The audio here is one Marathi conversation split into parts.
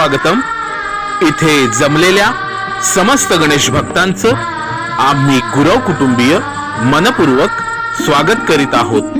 सुस्वागतम इथे जमलेल्या समस्त गणेश भक्तांचं आम्ही गुरव कुटुंबीय मनपूर्वक स्वागत करीत आहोत.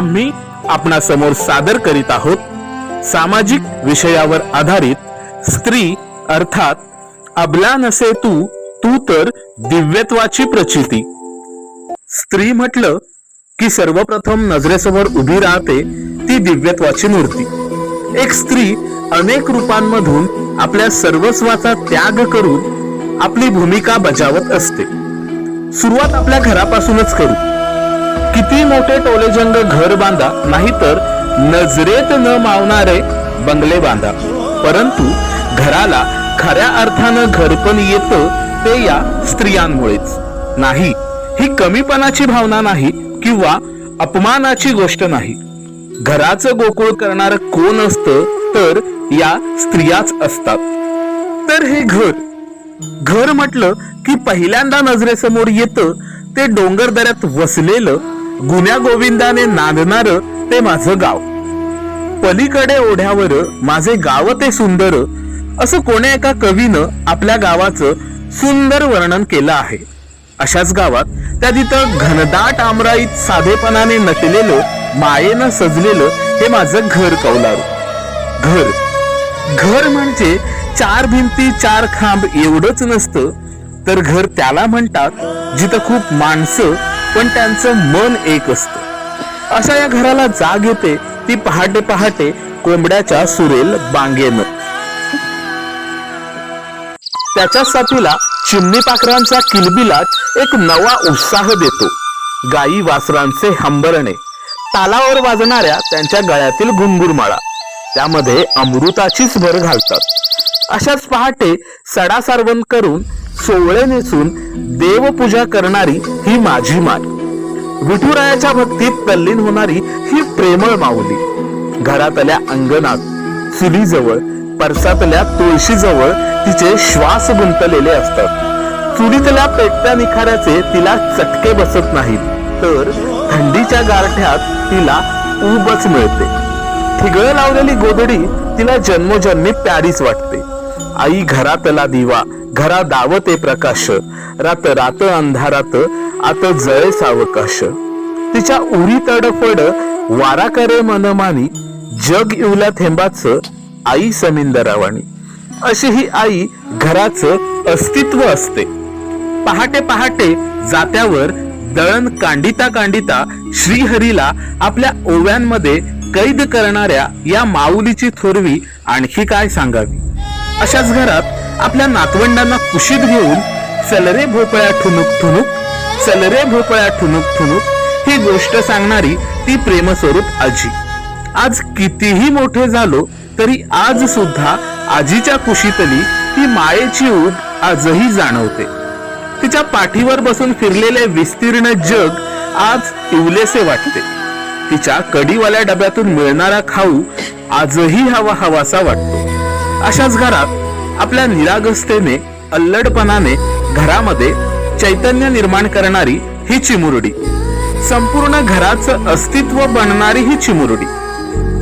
आम्ही आपणासमोर सादर करीत आहोत सामाजिक विषयावर आधारित स्त्री अर्थात अबला नसे तू तू तर दिव्यत्वाची प्रचिती. स्त्री म्हटलं की सर्वप्रथम नजरेसमोर उभी राहते ती दिव्यत्वाची मूर्ती. एक स्त्री अनेक रूपांमधून आपल्या सर्वस्वाचा त्याग करून आपली भूमिका बजावत असते. सुरुवात आपल्या घरापासूनच करू. किती मोठे टोलेजंग घर बांधा नाहीतर नजरेत न मावणारे बंगले बांधा. परंतु घराला खऱ्या अर्थानं घरपण येतं ते या स्त्रियांमुळेच. नाही ही कमीपणाची भावना नाही किंवा अपमानाची गोष्ट नाही. घराचं गोकुळ करणार कोण असतं तर या स्त्रियाच असतात. तर हे घर घर म्हटलं की पहिल्यांदा नजरेसमोर येतं ते डोंगर दऱ्यात वसलेलं गुन्या गोविंदाने नांदणार ते माझं गाव. पलीकडे ओढ्यावर माझे गाव ते सुंदर असं कोण्या एका कवीनं आपल्या गावाचं सुंदर वर्णन केलं आहे. अशाच गावात त्या तिथं घनदाट आमराईत साधेपणाने नटलेलं मायेनं सजलेलं हे माझं घर कौलारू. घर. घर म्हणजे चार भिंती चार खांब एवढंच नसतं तर घर त्याला म्हणतात जिथं खूप माणसं पण त्यांचं मन एक असतं. अशा या घराला जाग येते ती पहाटे पहाटे कोंबड्याच्या सुरेल बांगेनं. त्याच्या साथीला चिमणी पाखरांचा किलबिलाट एक नवा उत्साह देतो. गाई वासरांचे हंबरणे. तालावर वाजणाऱ्या त्यांच्या गळ्यातील घुंगुरमाळा. त्यामध्ये अमृताचीच भर घालतात. अशाच पहाटे सडा सारवण करून सोवळे नेसून देवपूजा करणारी ही माझी माय विठुरायाच्या भक्तीत तल्लीन होणारी ही प्रेमळ माऊली. घरातल्या अंगणात चुलीजवळ परसातल्या तुळशीजवळ तिचे श्वास गुंतलेले असतात. चुलीतल्या पेटत्या निखाऱ्याचे तिला चटके बसत नाहीत तर थंडीच्या गारठ्यात तिला ऊबच मिळते. ठिगळ लावलेली गोधडी तिला जन्मोजन्मी प्यारीच वाटते. आई घरातला दिवा घरा दावते प्रकाश. रात रात अंधारात आत जळे सावकाश. तिच्या उरी तडफड वारा करे मनमानी जग इवल्या थेंबाच आई समिंदरावाणी अशी ही आई घराचं अस्तित्व असते. पहाटे पहाटे जात्यावर दळण कांडिता कांडिता श्रीहरीला आपल्या ओव्यांमध्ये कैद करणाऱ्या या माऊलीची थोरवी आणखी काय सांगावी? अशाच घरात आपल्या नातवंडांना कुशीत घेऊन सलरे भोपळ्या ठुनुक ठुनुक सलरे भोपळ्या ठुनुक ठुनुक ही गोष्ट सांगणारी ती प्रेमस्वरूप आजी. आज कितीही मोठे झालो तरी आज सुद्धा आजीच्या कुशीतली ती मायेची ऊब आजही जाणवते. तिच्या पाठीवर बसून फिरलेले विस्तीर्ण जग आज इवलेसे वाटते. तिच्या कडीवाल्या डब्यातून मिळणारा खाऊ आजही हवा हवासा वाटतो. अशाच घरात आपल्या निरागसतेने अल्लडपणाने घरामध्ये चैतन्य निर्माण करणारी ही चिमुरडी. संपूर्ण घराचं अस्तित्व बनणारी ही चिमुरडी.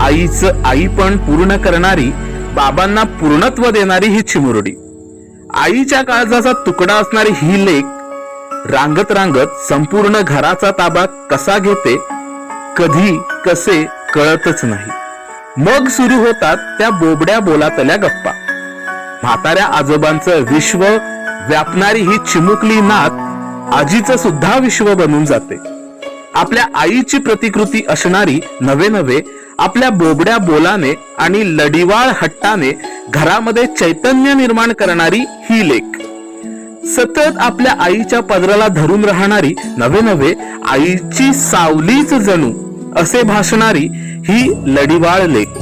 आईचं आईपण पूर्ण करणारी बाबांना पूर्णत्व देणारी ही चिमुरडी. आईच्या काळजाचा तुकडा असणारी ही लेख रांगत रांगत संपूर्ण घराचा ताबा कसा घेते कधी कसे कळतच नाही. मग सुरू होतात त्या बोबड्या बोलातल्या गप्पा. म्हाताऱ्या आजोबांचं विश्व व्यापणारी ही चिमुकली नात आजीचं सुद्धा विश्व बनून जाते. आपल्या आईची प्रतिकृती असणारी नवे नवे आपल्या बोबड्या बोलाने आणि लढीवाळ हट्टाने घरामध्ये चैतन्य निर्माण करणारी ही लेख. सतत आपल्या आईच्या पदराला धरून राहणारी नवे नवे आईची सावलीच जणू असे भासणारी ही लढीवाळ लेख.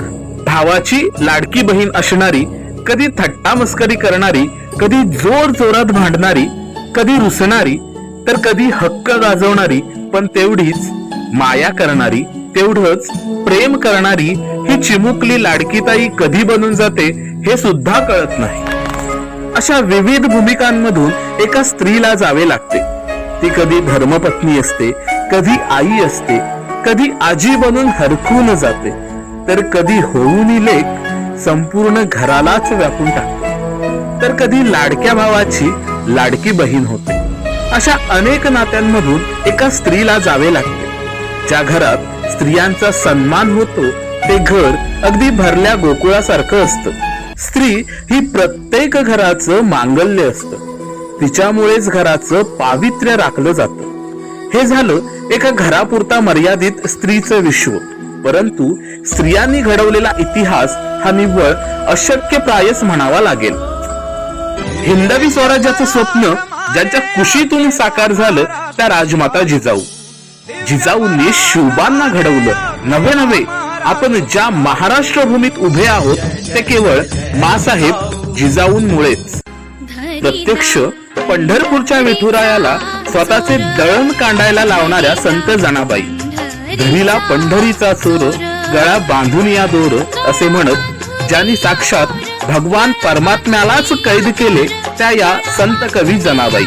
भावाची लाडकी बहीण असणारी कधी थट्टा मस्करी करणारी कधी जोर जोरात भांडणारी कधी रुसणारी तर कधी हक्क गाजवणारी पण तेवढीच माया करणारी तेवढंच प्रेम करणारी ही चिमुकली लाडकीताई कधी बनून जाते हे सुद्धा कळत नाही. अशा विविध भूमिकांमधून एका स्त्रीला जावे लागते. ती कधी धर्मपत्नी असते कधी आई असते कधी आजी बनून हरकून जाते तर कधी होऊन लेख संपूर्ण घरालाच व्यापून टाकते तर कधी लाडक्या भावाची लाडकी बहीण होते. अशा अनेक नात्यांमधून एका स्त्रीला जावे लागते ज्या घरात स्त्रियांचा सन्मान होतो ते घर अगदी भरल्या गोकुळासारखं असतं. स्त्री ही प्रत्येक घराचं मांगल्य असतं. तिच्यामुळेच घराचं पावित्र्य राखलं जातं. हे झालं एका घरापुरता मर्यादित स्त्रीचं विश्व. परंतु स्त्रियांनी घडवलेला इतिहास हा निव्वळ अशक्य प्रायच म्हणावा लागेल. हिंदवी स्वराज्याचं स्वप्न ज्यांच्या कुशीतून साकार झालं त्या राजमाता जिजाऊ. जिजाऊंनी शिवबांना घडवलं. नवे नवे आपण ज्या महाराष्ट्र भूमीत उभे आहोत ते केवळ मासाहेब जिजाऊंमुळेच. प्रत्यक्ष पंढरपूरच्या विठुरायाला स्वतःचे दळण कांडायला लावणाऱ्या संत जनाबाई. धनीला पंढरीचा चोर गळा बांधून या दोर असे म्हणत ज्यांनी साक्षात भगवान परमात्म्यालाच कैद केले त्या या संत कवी जनाबाई.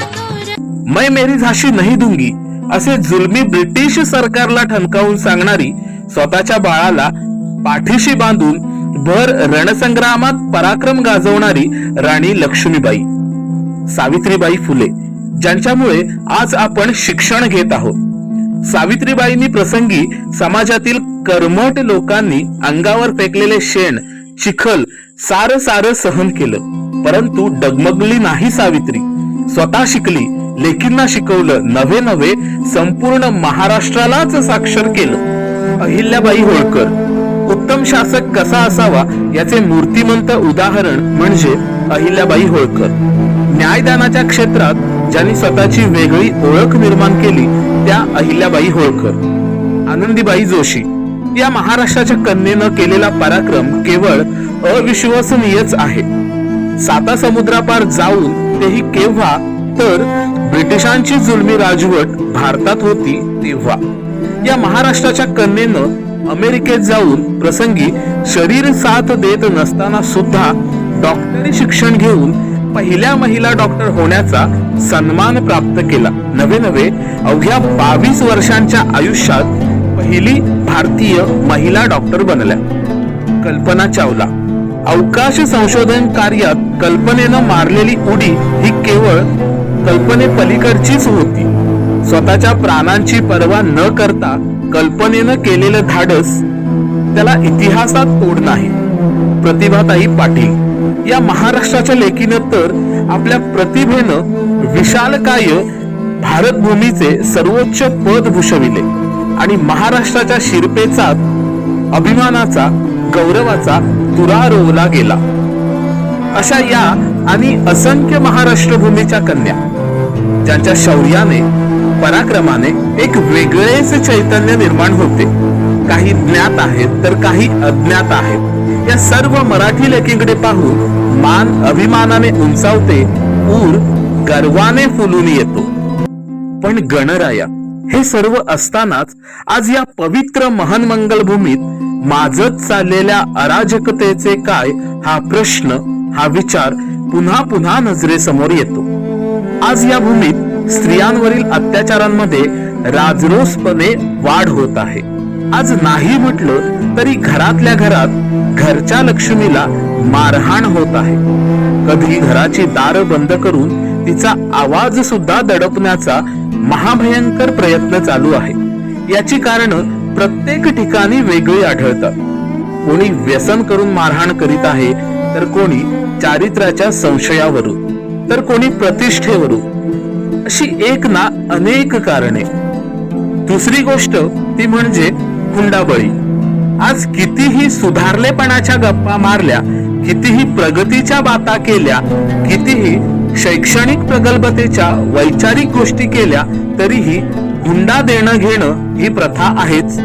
मै मेरी झाशी नाही दुंगी असे जुलमी ब्रिटिश सरकारला ठणकावून सांगणारी स्वतःच्या बाळाला पाठीशी बांधून भर रणसंग्रामात पराक्रम गाजवणारी राणी लक्ष्मीबाई. सावित्रीबाई फुले ज्यांच्यामुळे आज आपण शिक्षण घेत आहोत. सावित्रीबाईंनी प्रसंगी समाजातील कर्मठ लोकांनी अंगावर फेकलेले शेण चिखल सार सार सहन केलं. परंतु डगमगली नाही सावित्री. स्वतः शिकली लेकींना शिकवलं नवे नवे संपूर्ण महाराष्ट्रालाच साक्षर केलं. अहिल्याबाई होळकर उत्तम शासक कसा असावा याचे मूर्तिमंत उदाहरण म्हणजे अहिल्याबाई होळकर. न्यायदानाच्या क्षेत्रात ज्यांनी स्वतःची वेगळी ओळख निर्माण केली त्या अहिल्याबाई होळकर. आनंदीबाई जोशी. या महाराष्ट्राच्या कन्येनं केलेला पराक्रम केवळ अविश्वसनीयच आहे. साता समुद्रापार जाऊन तेही केव्हा तर ब्रिटिशांची जुलमी राजवट भारतात होती तेव्हा. या महाराष्ट्राच्या कन्येनं अमेरिकेत जाऊन प्रसंगी शरीर साथ देत नसताना सुद्धा डॉक्टरी शिक्षण घेऊन पहिल्या महिला डॉक्टर होण्याचा सन्मान प्राप्त केला. नवे नवे अवघ्या बावीस वर्षांच्या आयुष्यात पहिली भारतीय महिला डॉक्टर बनल्या. कल्पना चावला. अवकाश संशोधन कार्यात कल्पनेनं मारलेली उडी ही केवळ कल्पने पलीकडचीच होती. स्वतःच्या प्राणांची पर्वा न करता कल्पनेनं केलेलं धाडस त्याला इतिहासात तोड नाही. प्रतिभाताई पाटील. या महाराष्ट्राच्या लेखीनं तर आपल्या प्रतिभेनं विशालकाय भारत भूमीचे सर्वोच्च पद भूषविले आणि महाराष्ट्राच्या शिरपेचा अभिमानाचा गौरवाचा तुरा रोवला गेला. अशा या आणि असंख्य महाराष्ट्र भूमीच्या कन्या ज्यांच्या शौर्याने पराक्रमाने एक वेगळेच चैतन्य निर्माण होते. काही ज्ञात आहेत तर काही अज्ञात आहेत. या सर्व मराठी लेखींकडे पाहून मान अभिमानाने उंचावते ऊर गर्वाने फुलून येतो. पण गणराया हे सर्व असतानाच आज या पवित्र महान मंगलभूमीत माजत चाललेल्या अराजकतेचे काय हा प्रश्न हा विचार पुन्हा पुन्हा नजरेसमोर येतो. आज या भूमीत स्त्रियांवरील अत्याचारांमध्ये राजरोसपणे वाढ होत आहे. आज नाही म्हटलं तरी घरातल्या घरात घरच्या लक्ष्मीला मारहाण होत आहे. कधी घराची दार बंद करून तिचा आवाज सुद्धा दडपण्याचा महाभयंकर प्रयत्न चालू आहे. याची कारण प्रत्येक ठिकाणी वेगळी आढळतात. कोणी व्यसन करून मारहाण करीत आहे तर कोणी चारित्र्याच्या संशयावरून तर कोणी प्रतिष्ठेवरून. अशी एक ना अनेक कारणे. दुसरी गोष्ट ती म्हणजे हुंडाबळी. आज कितीही सुधारलेपणाच्या गप्पा मारल्या कितीही प्रगतीच्या बाता केल्या कितीही शैक्षणिक प्रगल्भतेच्या वैचारिक गोष्टी केल्या तरीही हुंडा देणं घेणं ही प्रथा आहेच.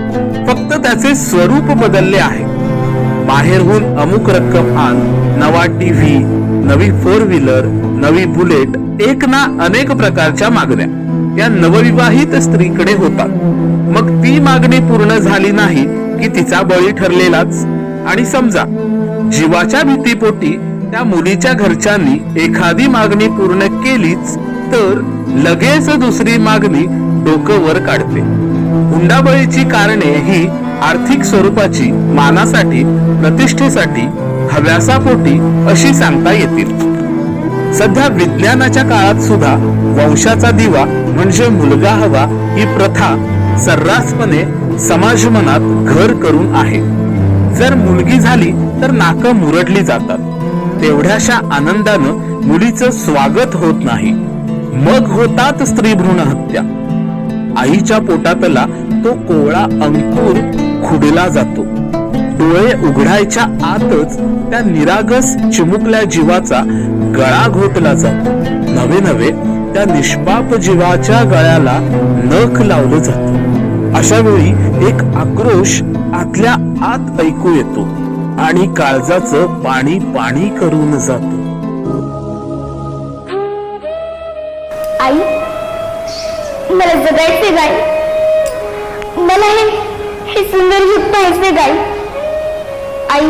फक्त त्याचे स्वरूप बदलले आहे. बाहेरहून अमुक रक्कम आण नवा टीव्ही नवी फोर व्हीलर नवी बुलेट एक ना अनेक प्रकारच्या मागण्या. या नवविवाहित स्त्रीकडे होतात. मग ती मागणी पूर्ण झाली नाही की तिचा बळी ठरलेलाच. आणि समजा जीवाच्या भीतीपोटी त्या मुलीच्या घरच्यांनी एखादी मागणी पूर्ण केलीच तर लगेच दुसरी मागणी डोकं वर काढते. हुंडाबळीची कारणे ही आर्थिक स्वरूपाची मानासाठी प्रतिष्ठेसाठी हव्यासापोटी अशी सांगता येतील. सध्या विज्ञानाच्या काळात सुद्धा वंशाचा दिवा म्हणजे मुलगा हवा ही प्रथा सर्रासपणे समाज मनात घर करून आहे. जर मुलगी झाली तर नाकं मुरडली जातात. तेवढ्याशा आनंदानं मुलीचं स्वागत होत नाही. मग होतात स्त्री भ्रूण हत्या. आईच्या पोटातला तो कोवळा अंकुर खुडला जातो. डोळे उघडायच्या आतच त्या निरागस चिमुकल्या जीवाचा गळा घोटला जातो. नवे नवे त्या निष्पाप जीवाच्या गळ्याला नख लावलं जातं. अशा वेळी एक आक्रोश आतल्या आत ऐकू येतो. आणि काळजाचं पाणी पाणी करून जातो. आई मला जगायचे गाय मला हे हे सुंदर युग पाहायचे गाय आई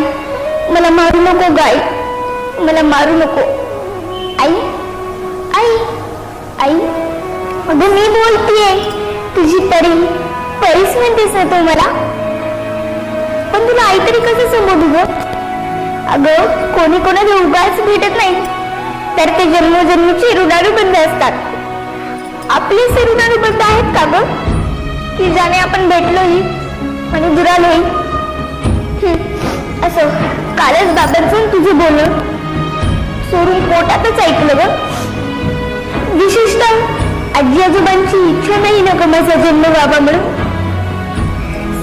मला मारू नको गाय मला मारू नको. आई आई आई अगं मी बोलतीये तुझी परी परीच म्हणतेस ना तू मला? पण तुला आई तरी कसं संबोधू ग? अगं कोणी कोणाला उगाच भेटत नाही. तर ते जन्मोजन्मीचे ऋणानुबंध असतात. आपले से ऋणानुबंध आहेत का ग? की ज्याने आपण भेटलोही आणि दुरालोही? असं कालच बाबांचं तुझं बोलणं सोडून पोटातच ऐकलं ग. विशिष्ट आजी आजोबांची इच्छा नाही ना ग माझा जन्म बाबा म्हणून?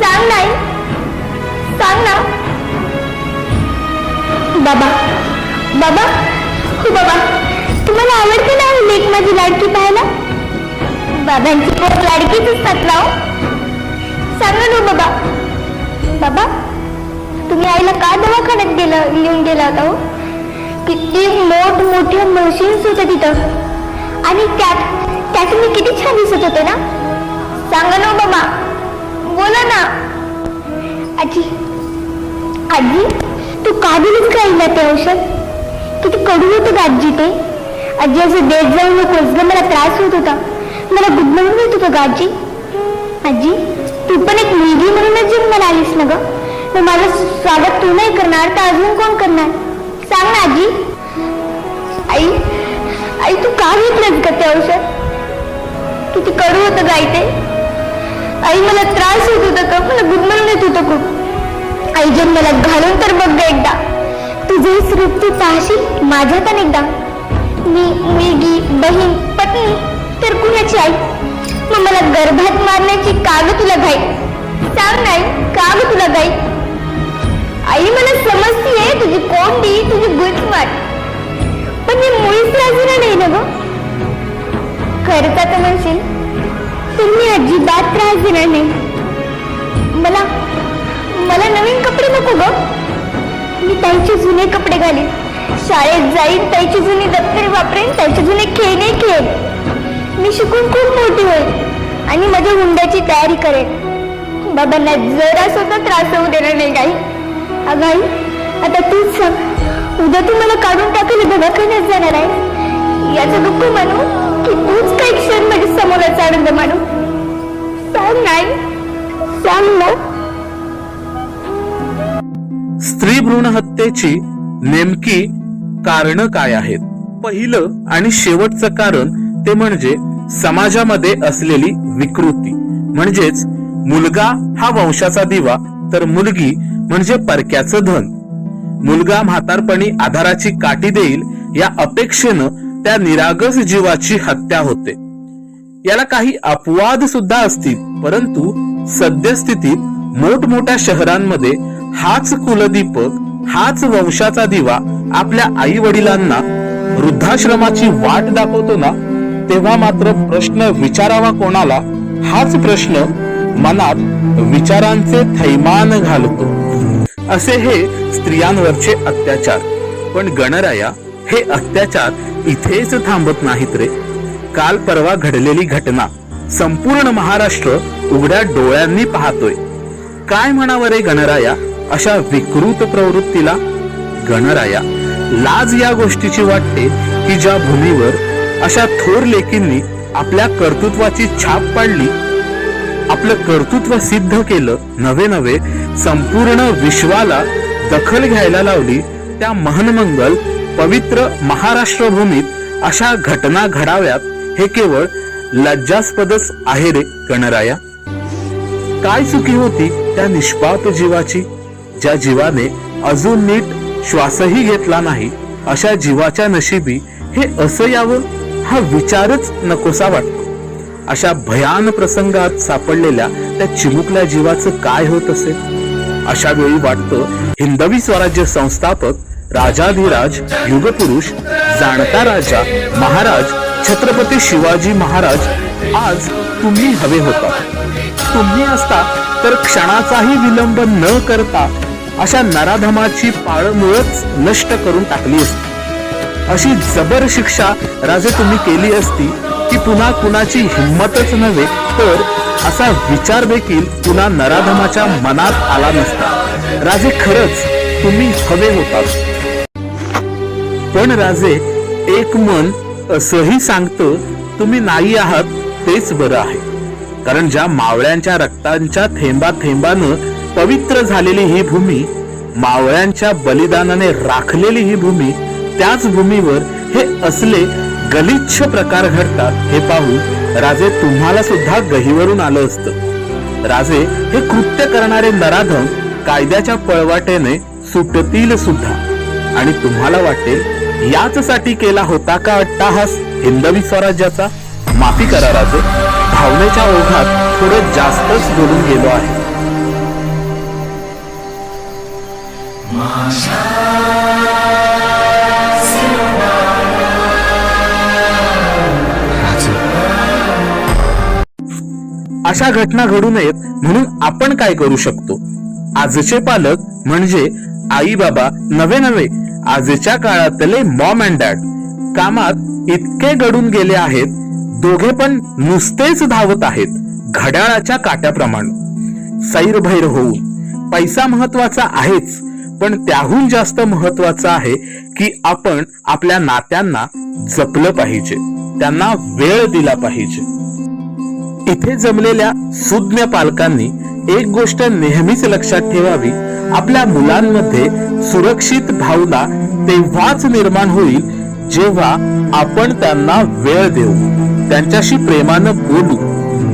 सांग नाही. सांग ना बाबा बाबा हो बाबा तुम्हाला आवडते ना लेक माझी लाडकी पाहायला? बाबांची पोट लाडकीच असतात ना हो. सांगा ना हो बाबा. बाबा तुम्ही आईला का दवाखान्यात गेलं घेऊन गेला होता हो? किती मोठ मोठ्या मशीन्स होत्या तिथं. आणि त्यात त्यात मी किती छान दिसत होते ना? सांगा ना हो बाबा. बोला ना. आजी आजी तू का दिलीस का ते औषध? किती कडू होतं गाजी ते? आजी असं देत जाऊ नकोस ग मला त्रास होत होता. मला गुदमरून येत होतं गाजी आजी. तू पण एक मुलगी म्हणूनच जन्माला आलीस ना ग? मग माझं स्वागत तू नाही करणार तर अजून कोण करणार? सांग ना आजी. आई आई तू का घेतलंस का ते औषध? किती कडू होतं गाय ते? आई मला त्रास होत होता का मला गुदमरून येत होतं खूप. आईजन मला घालून तर बघ ग एकदा. तुझे रूप तू पाहशील माझ्या पण एकदा. मी मुलगी बहीण पत्नी तर कुणाची आई? मग मला गर्भात मारण्याची काग तुला घाई? सांग नाही काग तुला घाई? आई मला समजतीये तुझी कोंडी तुझी गुटमाट. पण मी मुळीच राजीला नाही ना ग. खरंच तर म्हणशील तुम्ही अजिबात त्रास देणार नाही. मला मला नवीन कपडे नको ग. मी त्यांचे जुने कपडे घालीन. शाळेत जाईन त्याची जुनी दप्तरे वापरेन त्याचे जुने खेळणे खेळ मी शिकून खूप मोठी होईल आणि माझ्या हुंड्याची तयारी करेन. बाबांना जरा सुद्धा त्रास होऊ देणार नाही गाई. अगं आई आता तूच सांग. उद्या तू मला काढून टाकले दवाखान्यात जाणार आहे याचं दुःख मानू की तूच काही क्षण माझ्या समोराचा आनंद मानू. सांग नाही सांग ना. स्त्री भ्रूण हत्येची नेमकी कारण काय आहेत? पहिलं आणि शेवटचं कारण ते म्हणजे समाजामध्ये असलेली विकृती. म्हणजेच मुलगा हा वंशाचा दिवा तर मुलगी म्हणजे परक्याचं धन. मुलगा म्हातारपणी आधाराची काठी देईल या अपेक्षेनं त्या निरागस जीवाची हत्या होते. याला काही अपवाद सुद्धा असतील परंतु सद्यस्थितीत मोठमोठ्या शहरांमध्ये हाच कुलदीपक हाच वंशाचा दिवा आपल्या आई वडिलांना वृद्धाश्रमाची वाट दाखवतो ना तेव्हा मात्र प्रश्न विचारावा कोणाला? हाच प्रश्न मनात विचारांचे थैमान घालतो. असे हे स्त्रियांवरचे अत्याचार. पण गणराया हे अत्याचार इथेच थांबत नाहीत रे. काल परवा घडलेली घटना संपूर्ण महाराष्ट्र उघड्या डोळ्यांनी पाहतोय. काय म्हणावं रे गणराया? अशा विकृत प्रवृत्तीला गणराया. लाज या गोष्टीची वाटते की ज्या भूमीवर अशा थोर लेकींनी आपल्या कर्तृत्वाची छाप पाडली आपलं कर्तृत्व सिद्ध केलं नवे नवे संपूर्ण विश्वाला दखल घ्यायला लावली त्या महनमंगल पवित्र महाराष्ट्र भूमीत अशा घटना घडाव्यात हे केवळ लज्जास्पदच आहे रे गणराया. काय चुकी होती त्या निष्पाप जीवाची? ज्या जीवाने अजून नीट श्वासही घेतला नाही अशा जीवाच्या नशिबी हे असं यावं हा विचारच नकोसा वाटतो. अशा भयान प्रसंगात सापडलेल्या त्या चिमुकल्या जीवाचं काय होत असेल? अशा वेळी वाटतं हिंदवी स्वराज्य संस्थापक राजाधिराज युगपुरुष जाणता राजा महाराज छत्रपती शिवाजी महाराज आज तुम्ही हवे होता. तुम्ही असता तर क्षणाचाही विलंब न करता अशा नराधमाची पाळमुळच नष्ट करून टाकली असती. अशी जबर शिक्षा राजे तुम्ही केली असती की पुन्हा कुणाची हिंमतच नव्हे तर असा विचार देखील पुन्हा नराधमाच्या मनात आला नसता. राजे खरंच तुम्ही हवे होतात. पण राजे एक मन असंही सांगतं तुम्ही नाही आहात तेच बरं आहे. कारण ज्या मावळ्यांच्या रक्तांच्या थेंबा थेंबानं पवित्र झालेली ही भूमी मावळ्यांच्या बलिदानाने राखलेली ही भूमी त्याच भूमीवर हे असले गलिच्छ प्रकार घडतात हे पाहून राजे तुम्हाला सुद्धा गहीवरून आलं असतं. राजे हे कृत्य करणारे नराधम कायद्याच्या पळवाटेने सुटतील सुद्धा. आणि तुम्हाला वाटेल याच साठी केला होता का अट्टाहास हिंदवी स्वराज्याचा? माफी करा राजे भावनेच्या ओघात थोडं जास्तच बोलून गेलो आहे. अशा घटना घडू नयेत म्हणून आपण काय करू शकतो? आजचे पालक म्हणजे आई बाबा नवे नवे आजच्या काळातले मॉम अँड डॅड कामात इतके गडून गेले आहेत दोघे पण नुसतेच धावत आहेत घड्याळाच्या काट्याप्रमाणे. सैरभैर होऊन पैसा महत्त्वाचा आहेच पण त्याहून जास्त महत्वाचं आहे की आपण आपल्या नात्यांना जपलं पाहिजे. त्यांना वेळ दिला पाहिजे. इथे जमलेल्या सुज्ञ पालकांनी एक गोष्ट नेहमीच लक्षात ठेवावी. आपल्या मुलांमध्ये सुरक्षित भावना तेव्हाच निर्माण होईल जेव्हा आपण त्यांना वेळ देऊ. त्यांच्याशी प्रेमानं बोलू.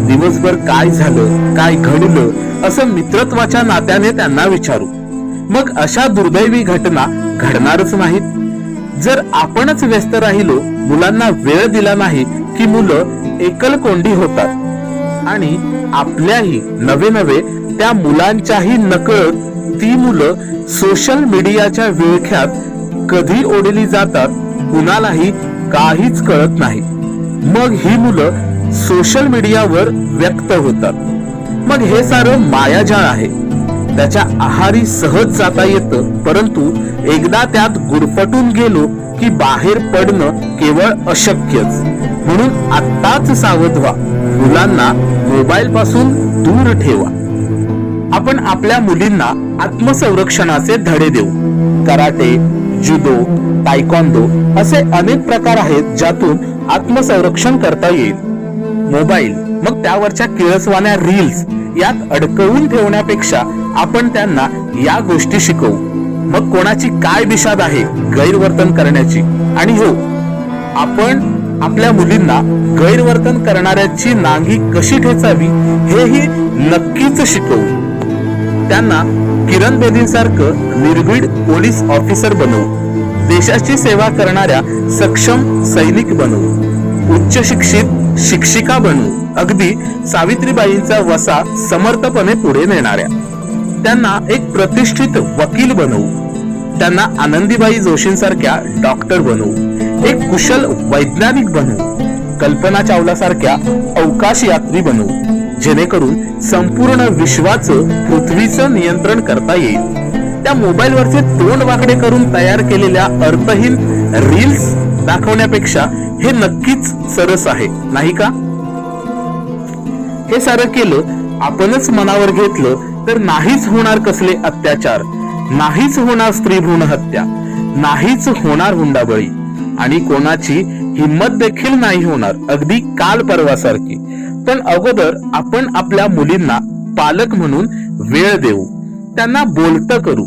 दिवसभर काय झालं काय घडलं असं मित्रत्वाच्या नात्याने त्यांना विचारू. मग अशा दुर्दैवी घटना घडणारच नाहीत. जर आपणच व्यस्त राहिलो मुलांना वेळ दिला नाही की मुलं एकलकोंडी होतात. आणि आपल्याही नवे नवे त्या मुलांच्याही नकळत ती मुलं सोशल मीडियाच्या विळख्यात कधी ओढली जातात कुणालाही काहीच कळत नाही. मग ही मुलं सोशल मीडियावर व्यक्त होतात. मग हे सारं मायाजाळ आहे. त्याच्या आहारी सहज जाता येतं. परंतु एकदा त्यात गुरफटून गेलो की बाहेर पडणं केवळ अशक्यच. म्हणून आत्ताच सावध व्हा. मुलांना मोबाईल पासून दूर ठेवा. आपण आपल्या मुलींना आत्मसंरक्षणाचे धडे देऊ. कराटे जुदो तायकॉन्डो असे अनेक प्रकार आहेत ज्यातून आत्मसंरक्षण करता येईल. मोबाईल मग त्यावरच्या किळसवाण्या रील्स यात अडकवून ठेवण्यापेक्षा आपण त्यांना या गोष्टी शिकवू. मग कोणाची काय बिशाद आहे गैरवर्तन करण्याची? आणि हो आपण आपल्या मुलींना गैरवर्तन करणाऱ्याची नांगी कशी ठेचावी हेही नक्कीच शिकवू. त्यांना किरण बेदींसारखं निर्भीड पोलीस ऑफिसर बनवू. देशाची सेवा करणाऱ्या सक्षम सैनिक बनवू. उच्च शिक्षित शिक्षिका बनवू अगदी सावित्रीबाईंचा वसा समर्थपणे पुढे नेणाऱ्या. त्यांना एक प्रतिष्ठित वकील बनवू त्यांना आनंदीबाई जोशींसारख्या डॉक्टर बनवू एक कुशल वैज्ञानिक बनवू कल्पना चावला सारख्या अवकाश यात्री बनवू जेणेकरून संपूर्ण विश्वाचं पृथ्वीचं नियंत्रण करता येईल. त्या मोबाईलवरचे तोंड वाकडे करून तयार केलेल्या अर्थहीन रील्स दाखवण्यापेक्षा हे नक्कीच सरस आहे. नाही का? हे सारं केलं आपणच मनावर घेतलं तर नाहीच होणार कसले अत्याचार. नाहीच होणार स्त्री भ्रूण हत्या. नाहीच होणार हुंडाबळी. आणि कोणाची हिंमत देखील नाही होणार अगदी काल परवासारखी. पण अगोदर आपण आपल्या मुलींना पालक म्हणून वेळ देऊ. त्यांना बोलत करू.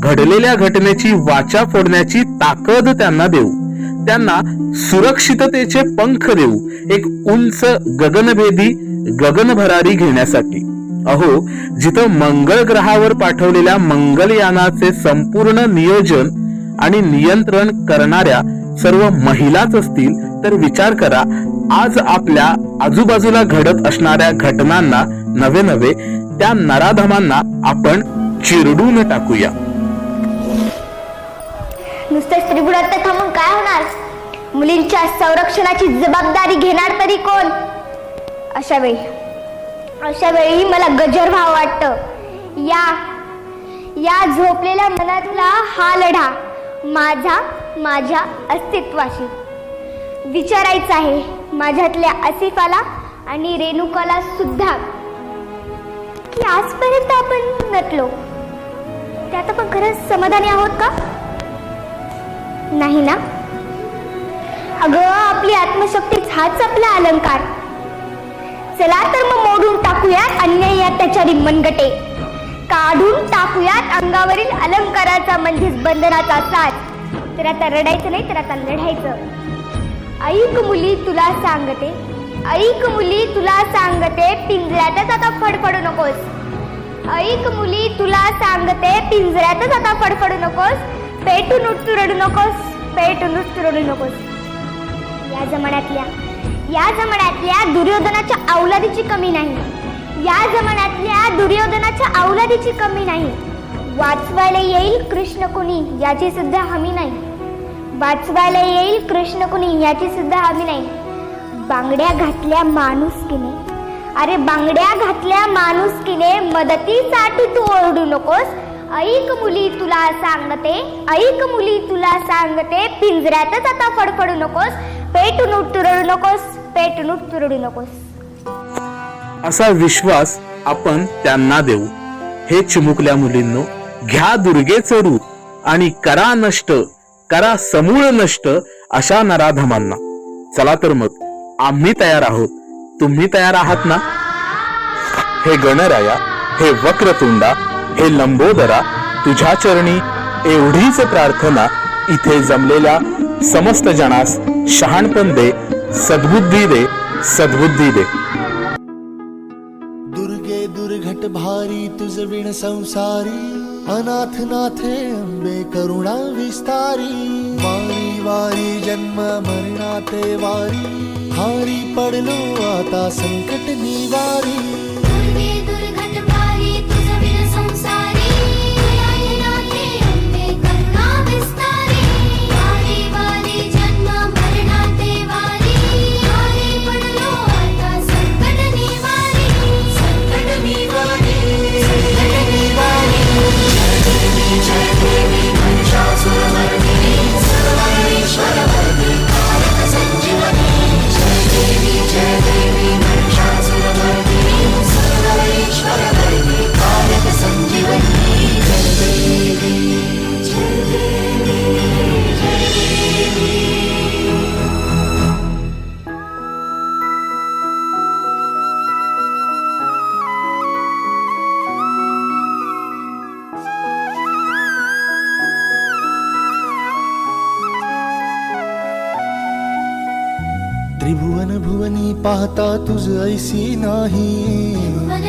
घडलेल्या घटनेची वाचा फोडण्याची ताकद त्यांना देऊ. त्यांना सुरक्षिततेचे पंख देऊ एक उंच गगनभेदी गगनभरारी घेण्यासाठी. अहो जिथं मंगळ ग्रहावर पाठवलेल्या मंगलयानाचे संपूर्ण नियोजन आणि नियंत्रण करणाऱ्या सर्व महिलाच असतील तर विचार करा आज आपल्या आजूबाजूला घडत असणाऱ्या घटनांना नवे नवे त्या नराधमांना आपण चिरडून टाकूया. नुसतं स्त्रीगुणात थांबून काय होणार? मुलींच्या संरक्षणाची जबाबदारी घेणार तरी कोण? अशा वेळी अशा वेळी मला गजर भाव वाटत. या या झोपलेल्या मनातला हा लढा माझा माझ्या अस्तित्वाशी. विचारायचं आहे माझ्यातल्या असिफाला आणि रेणुकाला सुद्धा. की आजपर्यंत आपण नटलो? त्यात आपण खरंच समाधानी आहोत का? नाही ना? अगं आपली आत्मशक्तीच हाच आपला अलंकार. चला तर मग मोडून टाकूयात अन्याय अत्याचारी मनगटे. काढून टाकूयात अंगावरील अलंकाराचा म्हणजेच बंधनाचा साथ तर आता रडायचं नाही तर आता लढायचं. ऐक मुली तुला सांगते. ऐक मुली तुला सांगते पिंजऱ्यातच आता फडफडू नकोस. ऐक मुली तुला सांगते पिंजऱ्यातच आता फडफडू नकोस. पेटून उठतू रडू नकोस पेटून उठतू रडू नकोस. या जमान्यातल्या या जमान्यातल्या दुर्योधनाच्या औलादीची कमी नाही. या जमान्यातल्या दुर्योधनाच्या औलादीची कमी नाही. वाचवायला येईल कृष्ण कुणी याची सुद्धा हमी नाही. वाचवायला येईल कृष्ण कुणी याची सुद्धा हमी नाही. बांगड्या घातल्या माणुसकीने. अरे बांगड्या घातल्या माणुसकीने मदतीसाठी तू ओरडू नकोस ऐक मुली तुला सांगते ऐक मुली तुला सांगते पिंजऱ्यातच आता फडफडू नकोस पेटून उठ तुरडू नकोस पेटून तुरडू नकोस. असा विश्वास आपण त्यांना देऊ. हे चिमुकल्या मुलींनो घ्या दुर्गेचं रूप आणि करा नष्ट करा समूळ नष्ट अशा नराधमांना. चला तर मग आम्ही तयार आहोत. तुम्ही तयार आहात ना? हे गणराया हे वक्रतुंडा हे लंबोदरा तुझ्या चरणी एवढीच प्रार्थना इथे जमलेल्या समस्त जनास शहाणपण दे सद्बुद्धी दे सद्बुद्धी दे. दुर्गे दुर्घट भारी तुझ विण संसारी अनाथ नाथे अंबे करुणा विस्तारी. वारी वारी जन्म मरणाते वारी हारी पडलो आता संकट निवारी.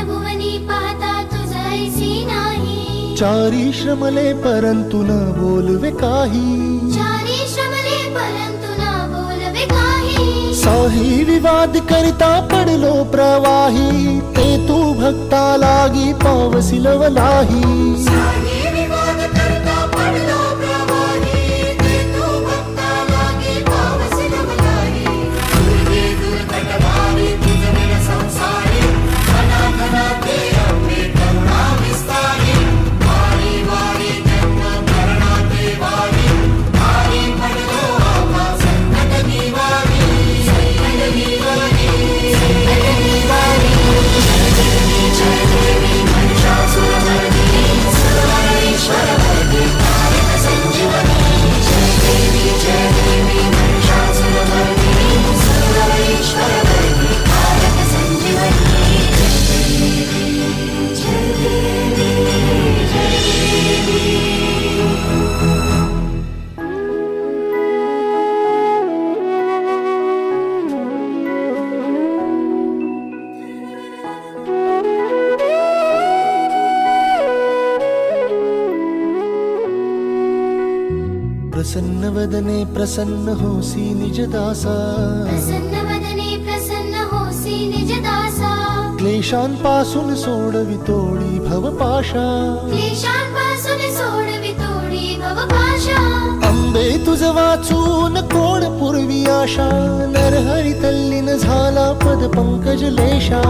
भुवन पाहता नाही. चारी श्रमले परंतु न बोलवे काही. चारी श्रमले परंतु न बोलवे काही. साही विवाद करिता पडलो प्रवाही ते तू भक्ता लागी पावसी प्रसन्न होसी निज दासा। प्रसन्न वदने प्रसन्न होसी निज दासा। क्लेशांपासून सोडवी तोडी भवपाशा क्लेशांपासून सोडवी तोडी भवपाशा अंबे तुझ वाचून कोण पूर्वी आशा? नरहरी तल्लीन झाला पद पंकज लेशा।